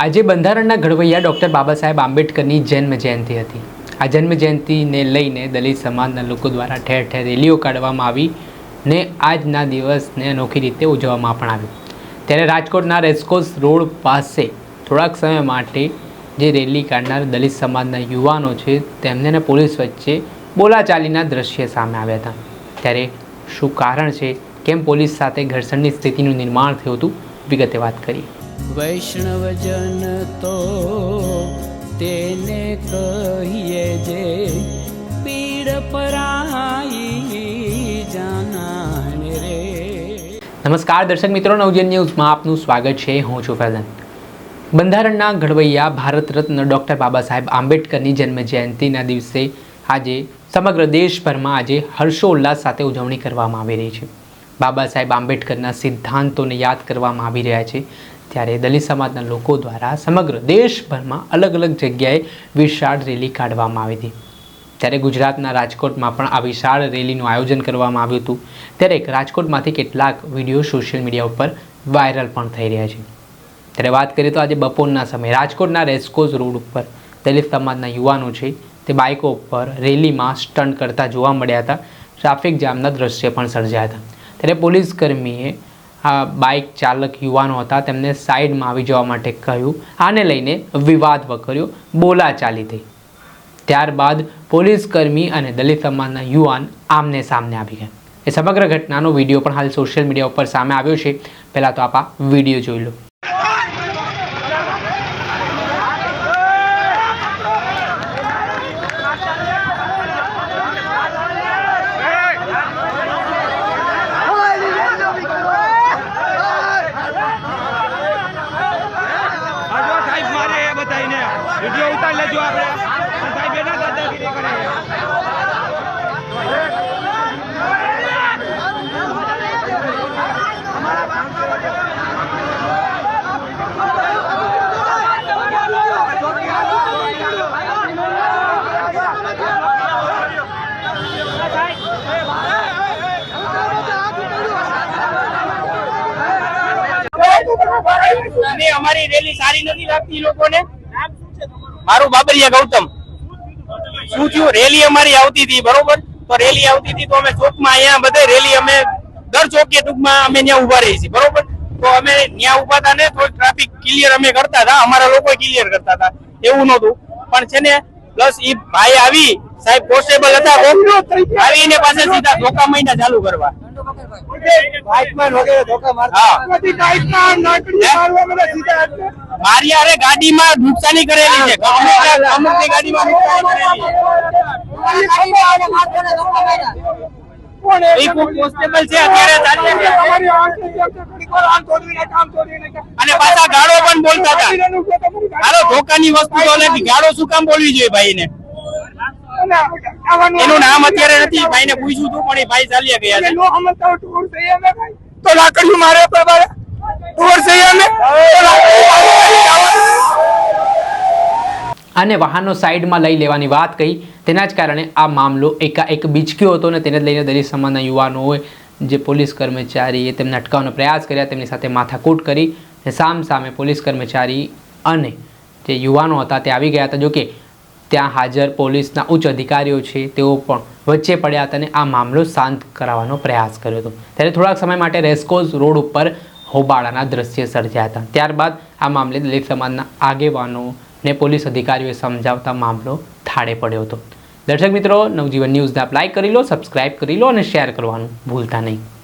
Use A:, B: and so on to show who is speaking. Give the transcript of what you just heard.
A: આજે બંધારણના ઘડવૈયા ડૉક્ટર બાબા સાહેબ આંબેડકરની જન્મ જયંતિ હતી. આ જન્મ જયંતિને લઈને દલિત સમાજના લોકો દ્વારા ઠેર ઠેર રેલીઓ કાઢવામાં આવી ને આજના દિવસને અનોખી રીતે ઉજવવામાં પણ આવ્યું ત્યારે રાજકોટના રેસકોર્સ રોડ પાસે થોડાક સમય માટે જે રેલી કાઢનાર દલિત સમાજના યુવાનો છે, તેમને અને પોલીસ વચ્ચે બોલાચાલીના દ્રશ્ય સામે આવ્યા હતા. ત્યારે શું કારણ છે, કેમ પોલીસ સાથે ઘર્ષણની સ્થિતિનું નિર્માણ થયું હતું, વિગતે વાત કરીએ.
B: વૈષ્ણવજન તો તેને કહીએ જે પીડ પરાઈ જાનાને રે.
A: નમસ્કાર દર્શક મિત્રો, નવજન ન્યૂઝમાં આપનું સ્વાગત છે. હું છું ફૈઝન. બંધારણના ઘડવૈયા ભારત રત્ન ડૉક્ટર બાબા સાહેબ આંબેડકરની જન્મ જયંતિના દિવસે આજે સમગ્ર દેશભરમાં આજે હર્ષોલ્લાસ સાથે ઉજવણી કરવામાં આવી રહી છે. બાબા સાહેબ આંબેડકરના સિદ્ધાંતોને યાદ કરવામાં આવી રહ્યા છે. ત્યારે દલિત સમાજના લોકો દ્વારા સમગ્ર દેશભરમાં અલગ અલગ જગ્યાએ વિશાળ રેલી કાઢવામાં આવી હતી. ત્યારે ગુજરાતના રાજકોટમાં પણ આ વિશાળ રેલીનું આયોજન કરવામાં આવ્યું હતું. ત્યારે રાજકોટમાંથી કેટલાક વીડિયો સોશિયલ મીડિયા ઉપર વાયરલ પણ થઈ રહ્યા છે. ત્યારે વાત કરીએ તો આજે બપોરના સમયે રાજકોટના રેસકોઝ રોડ ઉપર દલિત સમાજના યુવાનો છે તે બાઇકો ઉપર રેલીમાં સ્ટન્ટ કરતા જોવા મળ્યા હતા. ટ્રાફિક જામના દ્રશ્ય પણ સર્જાયા હતા. ત્યારે પોલીસ કર્મીએ આ બાઇક ચાલક યુવાનો હતા, તેમને સાઈડમાં આવી જવા માટે કહ્યું. આને લઈને વિવાદ વકર્યો. બોલાચાલી થઈ. ત્યારબાદ પોલીસ કર્મી અને દલિત સમાજના યુવાન આમને સામને આવી ગયા. એ સમગ્ર ઘટનાનો વીડિયો પણ હાલ સોશિયલ મીડિયા ઉપર સામે આવ્યો છે. પહેલાં તો આપ વીડિયો જોઈ લો
C: આજો સાહેબ મારે એ બધાયને વીડિયો ઉતારી લેજો આપણે. સાહેબ એના દાદાગીરી કરે અમારી રેલી સારી નથી લાગતી લોકોને. મારું બાબરિયા ગૌતમ. શું થયું? રેલી અમારી આવતી હતી, બરોબર? તો રેલી આવતી હતી, તો અમે ચોકમાં અહીંયા બધે રેલી અમે દર ચોકે ટૂંકમાં અમે ત્યાં ઊભા રહી છીએ, બરોબર? તો અમે ત્યાં ઊભા હતા ને, તો ટ્રાફિક ક્લિયર અમે કરતા હતા, અમારા લોકો ક્લિયર કરતા હતા. એવું નહોતું. પણ છે ને પ્લસ ઈ ભાઈ આવી સાહેબ કોન્સ્ટેબલ હતા આવીને પાસે સીધા ધોકા મહિના ચાલુ કરવા. મારી અરે ગાડીમાં નુકસાની કરેલી છે. અમુક ગાડીમાં નુકસાની કરેલી છે. એ કોઈ કોન્સ્ટેબલ છે? અત્યારે અને પાછા ગાળો પણ બોલતા હતા. હાલો ધોકાની વસ્તુ તો નથી ગાળો શું કામ બોલવી જોઈએ ભાઈને? એનું નામ અત્યારે નથી. ભાઈને પૂછ્યું હતું પણ એ ભાઈ ચાલ્યા ગયા છે.
D: તો લાકડીયું મારે પ્રમાણે ટૂર છે અમે. તો લાકડીયું
A: અને વાહનો સાઈડમાં લઈ લેવાની વાત કહી. તેના જ કારણે આ મામલો એકાએક બીચક્યો હતો અને તેને લઈને દલિત સમાજના યુવાનોએ જે પોલીસ કર્મચારીએ તેમને અટકાવવાનો પ્રયાસ કર્યા, તેમની સાથે માથાકૂટ કરી અને સામ સામે પોલીસ કર્મચારી અને જે યુવાનો હતા તે આવી ગયા હતા. જોકે ત્યાં હાજર પોલીસના ઉચ્ચ અધિકારીઓ છે, તેઓ પણ વચ્ચે પડ્યા હતા અને આ મામલો શાંત કરાવવાનો પ્રયાસ કર્યો હતો. ત્યારે થોડાક સમય માટે રેસ્કોઝ રોડ ઉપર હોબાળાના દ્રશ્ય સર્જ્યા હતા. ત્યારબાદ આ મામલે દલિત સમાજના આગેવાનોને પોલીસ અધિકારીઓએ સમજાવતા મામલો થાળે પડ્યો હતો. દર્શક મિત્રો, નવજીવન ન્યૂઝને આપ લાઇક કરી લો સબસ્ક્રાઇબ કરી લો અને શેર કરવાનું ભૂલતા નહીં.